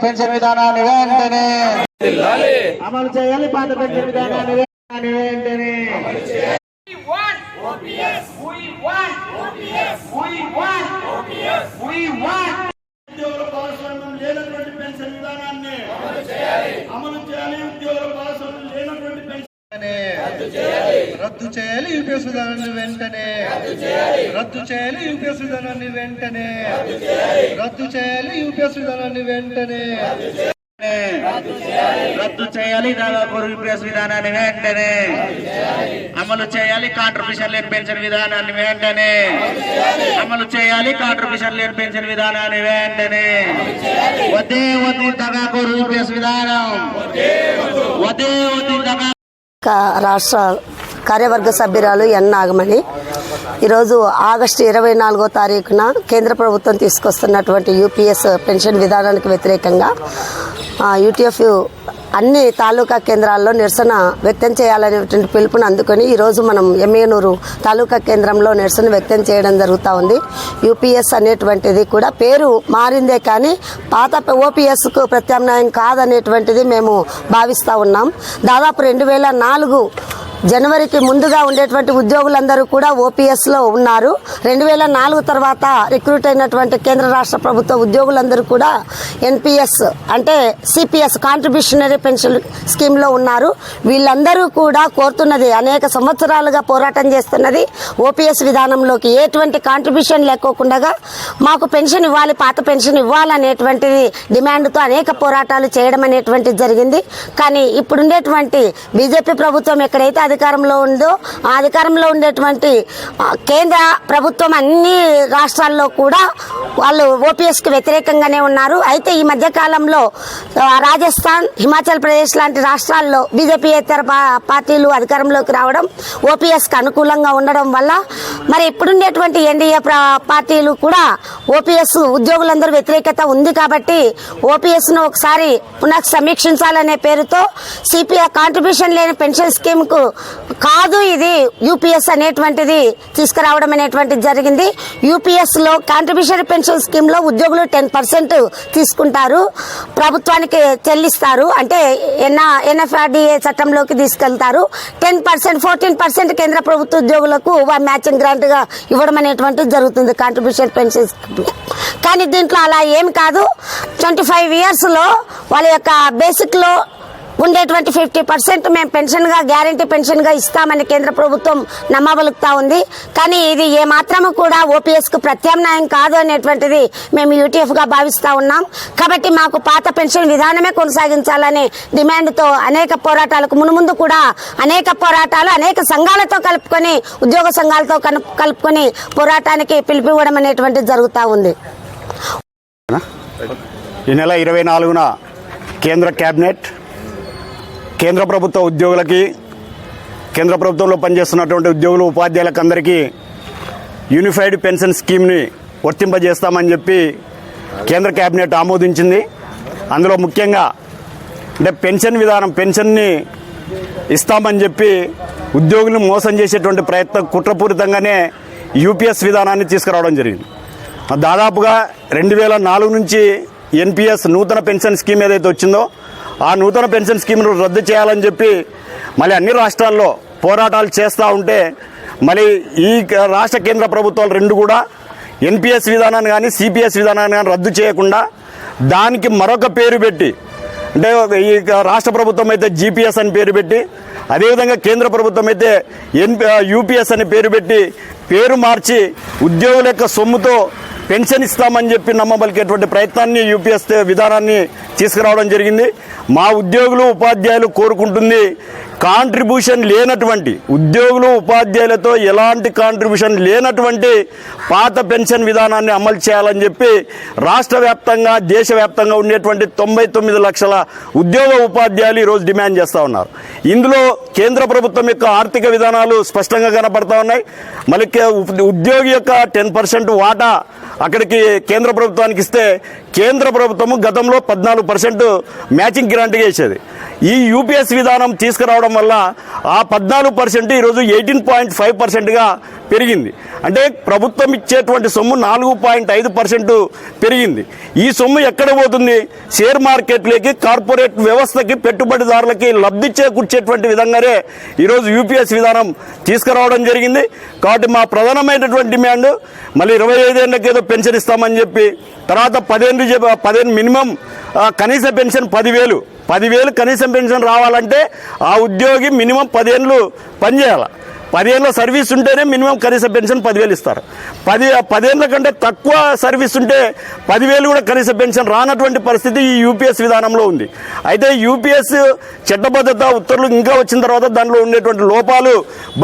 Pension విధానాన్ని వెంటనే అమలు చేయాలి పాత పెన్షన్ విధానాన్ని వెంటనే వెంటనే We want OPS. We want OPS. We want OPS. We want ఉద్యోగుల భాగస్వామ్యం లేనటువంటి పెన్షన్ విధానాన్ని అమలు చేయాలి ఉద్యోగుల భాగస్వామ్యం లేనటువంటి పెన్షన్ రద్దు చేయాలి యూపీఎస్ విధానాన్ని వెంటనే. రద్దు చేయాలి యూపీఎస్ విధానాన్ని వెంటనే. రద్దు చేయాలి యూపీఎస్ విధానాన్ని వెంటనే. రద్దు చేయాలి దాదాపు యూపీఎస్ విధానాన్ని వెంటనే. అమలు చేయాలి కాంట్రిబ్యూషన్ లేని పెన్షన్ విధానాన్ని వెంటనే. అమలు చేయాలి కాంట్రిబ్యూషన్ లేని పెన్షన్ విధానాన్ని వెంటనే. వదే వద్దు తగాకు యూపీఎస్ విధానం. వదే వద్దు తగా రాష్ట్ర కార్యవర్గ సభ్యురాలు ఎన్ నాగమణి. ఈరోజు ఆగస్టు ఇరవై నాలుగో తారీఖున కేంద్ర ప్రభుత్వం తీసుకొస్తున్నటువంటి యూపీఎస్ పెన్షన్ విధానానికి వ్యతిరేకంగా యూటీఎఫ్ అన్ని తాలూకా కేంద్రాల్లో నిరసన వ్యక్తం చేయాలనేటువంటి పిలుపును అందుకొని ఈరోజు మనం ఎమ్మెనూరు తాలూకా కేంద్రంలో నిరసన వ్యక్తం చేయడం జరుగుతూ ఉంది. యూపీఎస్ అనేటువంటిది కూడా పేరు మారిందే కానీ పాత ఓపీఎస్కు ప్రత్యామ్నాయం కాదనేటువంటిది మేము భావిస్తూ ఉన్నాం. దాదాపు రెండు వేల నాలుగు జనవరికి ముందుగా ఉండేటువంటి ఉద్యోగులందరూ కూడా ఓపీఎస్లో ఉన్నారు. రెండు వేల నాలుగు తర్వాత రిక్రూట్ అయినటువంటి కేంద్ర రాష్ట్ర ప్రభుత్వ ఉద్యోగులందరూ కూడా ఎన్పిఎస్ అంటే సిపిఎస్ కాంట్రిబ్యూషనరీ పెన్షన్ స్కీమ్లో ఉన్నారు. వీళ్ళందరూ కూడా కోరుతున్నది అనేక సంవత్సరాలుగా పోరాటం చేస్తున్నది ఓపీఎస్ విధానంలోకి. ఎటువంటి కాంట్రిబ్యూషన్ లేకోకుండా మాకు పెన్షన్ ఇవ్వాలి పాత పెన్షన్ ఇవ్వాలనేటువంటిది డిమాండ్తో అనేక పోరాటాలు చేయడం అనేటువంటిది జరిగింది. కానీ ఇప్పుడుండేటువంటి బీజేపీ ప్రభుత్వం ఎక్కడైతే అధికారంలో ఉందో ఆ అధికారంలో ఉండేటువంటి కేంద్ర ప్రభుత్వం అన్ని రాష్ట్రాల్లో కూడా వాళ్ళు ఓపీఎస్కి వ్యతిరేకంగానే ఉన్నారు. అయితే ఈ మధ్య కాలంలో రాజస్థాన్ హిమాచల్ ప్రదేశ్ లాంటి రాష్ట్రాల్లో బీజేపీ ఇతర పార్టీలు అధికారంలోకి రావడం ఓపీఎస్కి అనుకూలంగా ఉండడం వల్ల మరి ఇప్పుడుండేటువంటి ఎన్డీఏ పార్టీలు కూడా ఓపీఎస్ ఉద్యోగులందరూ వ్యతిరేకత ఉంది కాబట్టి ఓపీఎస్ను ఒకసారి పునః సమీక్షించాలనే పేరుతో సిపిఐ కాంట్రిబ్యూషన్ లేని పెన్షన్ స్కీమ్కు కాదు ఇది యూపీఎస్ అనేటువంటిది తీసుకురావడం అనేటువంటిది జరిగింది. యూపీఎస్లో కాంట్రిబ్యూషన్ పెన్షన్ స్కీమ్లో ఉద్యోగులు టెన్ పర్సెంట్ తీసుకుంటారు. ప్రభుత్వానికి చెల్లిస్తారు. అంటే ఎన్ ఎన్ఎఫ్ఆర్డిఏ చట్టంలోకి తీసుకెళ్తారు. టెన్ పర్సెంట్ ఫోర్టీన్ పర్సెంట్ కేంద్ర ప్రభుత్వ ఉద్యోగులకు మ్యాచింగ్ గ్రాంట్గా ఇవ్వడం అనేటువంటిది జరుగుతుంది కాంట్రిబ్యూషన్ పెన్షన్ స్కీమ్ కానీ దీంట్లో అలా ఏమి కాదు. ట్వంటీ ఫైవ్ ఇయర్స్లో వాళ్ళ యొక్క బేసిక్లో ఉండేటువంటి ఫిఫ్టీ పర్సెంట్ మేము పెన్షన్గా గ్యారంటీ పెన్షన్గా ఇస్తామని కేంద్ర ప్రభుత్వం నమ్మబలుగుతా ఉంది. కానీ ఇది ఏమాత్రము కూడా ఓపీఎస్కు ప్రత్యామ్నాయం కాదు అనేటువంటిది మేము యూటీఎఫ్గా భావిస్తూ ఉన్నాం. కాబట్టి మాకు పాత పెన్షన్ విధానమే కొనసాగించాలనే డిమాండ్తో అనేక పోరాటాలకు మునుముందు కూడా అనేక పోరాటాలు అనేక సంఘాలతో కలుపుకొని ఉద్యోగ సంఘాలతో కలుపుకొని పోరాటానికి పిలిపివ్వడం అనేటువంటిది జరుగుతూ ఉంది. ఈ నెల ఇరవై నాలుగున కేంద్ర కేబినెట్ కేంద్ర ప్రభుత్వ ఉద్యోగులకి కేంద్ర ప్రభుత్వంలో పనిచేస్తున్నటువంటి ఉద్యోగులు ఉపాధ్యాయులకు అందరికీ యూనిఫైడ్ పెన్షన్ స్కీమ్ని వర్తింపజేస్తామని చెప్పి కేంద్ర కేబినెట్ ఆమోదించింది. అందులో ముఖ్యంగా అంటే పెన్షన్ విధానం పెన్షన్ని ఇస్తామని చెప్పి ఉద్యోగులను మోసం చేసేటువంటి ప్రయత్నం కుట్రపూరితంగానే యూపీఎస్ విధానాన్ని తీసుకురావడం జరిగింది. దాదాపుగా రెండు వేల నాలుగు నుంచి ఎన్పిఎస్ నూతన పెన్షన్ స్కీమ్ ఏదైతే వచ్చిందో ఆ నూతన పెన్షన్ స్కీమ్ను రద్దు చేయాలని చెప్పి మళ్ళీ అన్ని రాష్ట్రాల్లో పోరాటాలు చేస్తూ ఉంటే మళ్ళీ ఈ క- రాష్ట్ర కేంద్ర ప్రభుత్వాలు రెండు కూడా ఎన్పిఎస్ విధానాన్ని కానీ సిపిఎస్ విధానాన్ని కానీ రద్దు చేయకుండా దానికి మరొక పేరు పెట్టి అంటే ఈ రాష్ట్ర ప్రభుత్వం అయితే జీపీఎస్ అని పేరు పెట్టి అదేవిధంగా కేంద్ర ప్రభుత్వం అయితే ఎన్ యూపీఎస్ అని పేరు పెట్టి పేరు మార్చి ఉద్యోగుల యొక్క సొమ్ముతో పెన్షన్ ఇస్తామని చెప్పి నమ్మబలికేటువంటి ప్రయత్నాన్ని యూపీఎస్ విధానాన్ని తీసుకురావడం జరిగింది. మా ఉద్యోగులు ఉపాధ్యాయులు కోరుకుంటుంది కాంట్రిబ్యూషన్ లేనటువంటి ఉద్యోగులు ఉపాధ్యాయులతో ఎలాంటి కాంట్రిబ్యూషన్ లేనటువంటి పాత పెన్షన్ విధానాన్ని అమలు చేయాలని చెప్పి రాష్ట్ర వ్యాప్తంగా దేశవ్యాప్తంగా ఉండేటువంటి తొంభై తొమ్మిది లక్షల ఉద్యోగ ఉపాధ్యాయులు ఈరోజు డిమాండ్ చేస్తూ ఉన్నారు. ఇందులో కేంద్ర ప్రభుత్వం యొక్క ఆర్థిక విధానాలు స్పష్టంగా కనపడతా ఉన్నాయి. మళ్ళీ ఉద్యోగి యొక్క టెన్ పర్సెంట్ వాటా అక్కడికి కేంద్ర ప్రభుత్వానికి ఇస్తే కేంద్ర ప్రభుత్వము గతంలో పద్నాలుగు పర్సెంట్ మ్యాచింగ్ గ్రాంట్గా ఇచ్చేది. ఈ యూపీఎస్ విధానం తీసుకురావడం వల్ల ఆ పద్నాలుగు పర్సెంట్ ఈరోజు ఎయిటీన్ పాయింట్ ఫైవ్ పర్సెంట్గా పెరిగింది. అంటే ప్రభుత్వం ఇచ్చేటువంటి సొమ్ము నాలుగు పాయింట్ ఐదు పర్సెంట్ పెరిగింది. ఈ సొమ్ము ఎక్కడ పోతుంది? షేర్ మార్కెట్లోకి కార్పొరేట్ వ్యవస్థకి పెట్టుబడిదారులకి లబ్ధి చేకూర్చేటువంటి విధంగానే ఈరోజు యూపీఎస్ విధానం తీసుకురావడం జరిగింది. కాబట్టి మా ప్రధానమైనటువంటి డిమాండ్ మళ్ళీ ఇరవై ఐదేళ్ళకి ఏదో పెన్షన్ ఇస్తామని చెప్పి తర్వాత పదిహేను పదిహేను మినిమం కనీస పెన్షన్ పదివేలు పదివేలు కనీసం పెన్షన్ రావాలంటే ఆ ఉద్యోగి మినిమం పదిహేనులు పనిచేయాలి? పదిహేనులో సర్వీస్ ఉంటేనే మినిమం కనీస పెన్షన్ పదివేలు ఇస్తారు. పది పదిహేనుల కంటే తక్కువ సర్వీస్ ఉంటే పదివేలు కూడా కనీస పెన్షన్ రానటువంటి పరిస్థితి ఈ యూపీఎస్ విధానంలో ఉంది. అయితే యూపీఎస్ చట్టబద్ధత ఉత్తర్వులు ఇంకా వచ్చిన తర్వాత దానిలో ఉండేటువంటి లోపాలు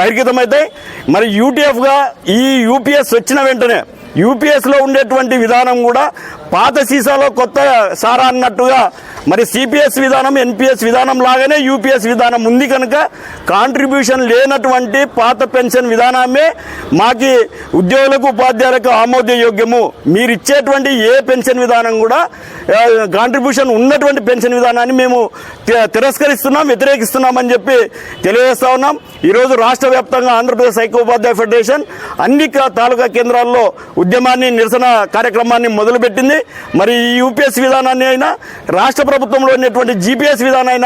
బహిర్గతమైతాయి మరి యూటీఎఫ్గా ఈ యూపీఎస్ వచ్చిన వెంటనే యూపీఎస్లో ఉండేటువంటి విధానం కూడా పాత సీసాలో కొత్త సారా అన్నట్టుగా మరి సిపిఎస్ విధానం ఎన్పిఎస్ విధానం లాగానే యూపీఎస్ విధానం ఉంది కనుక కాంట్రిబ్యూషన్ లేనటువంటి పాత పెన్షన్ విధానమే మాకి ఉద్యోగులకు ఉపాధ్యాయులకు ఆమోదయోగ్యము. మీరు ఇచ్చేటువంటి ఏ పెన్షన్ విధానం కూడా కాంట్రిబ్యూషన్ ఉన్నటువంటి పెన్షన్ విధానాన్ని మేము తిరస్కరిస్తున్నాం వ్యతిరేకిస్తున్నామని చెప్పి తెలియజేస్తా ఉన్నాం. ఈరోజు రాష్ట్ర వ్యాప్తంగా ఆంధ్రప్రదేశ్ ఐక్యోపాధ్యాయ ఫెడరేషన్ అన్ని తాలూకా కేంద్రాల్లో ఉద్యమాన్ని నిరసన కార్యక్రమాన్ని మొదలుపెట్టింది. మరి ఈ యూపీఎస్ విధానాన్ని అయినా రాష్ట్ర ప్రభుత్వంలో ఉన్నటువంటి జీపీఎస్ విధానం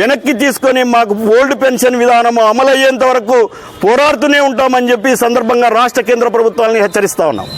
వెనక్కి తీసుకొని మాకు ఓల్డ్ పెన్షన్ విధానం అమలయ్యేంత వరకు పోరాడుతూనే ఉంటామని చెప్పి సందర్భంగా రాష్ట్ర కేంద్ర ప్రభుత్వాన్ని హెచ్చరిస్తా ఉన్నాం.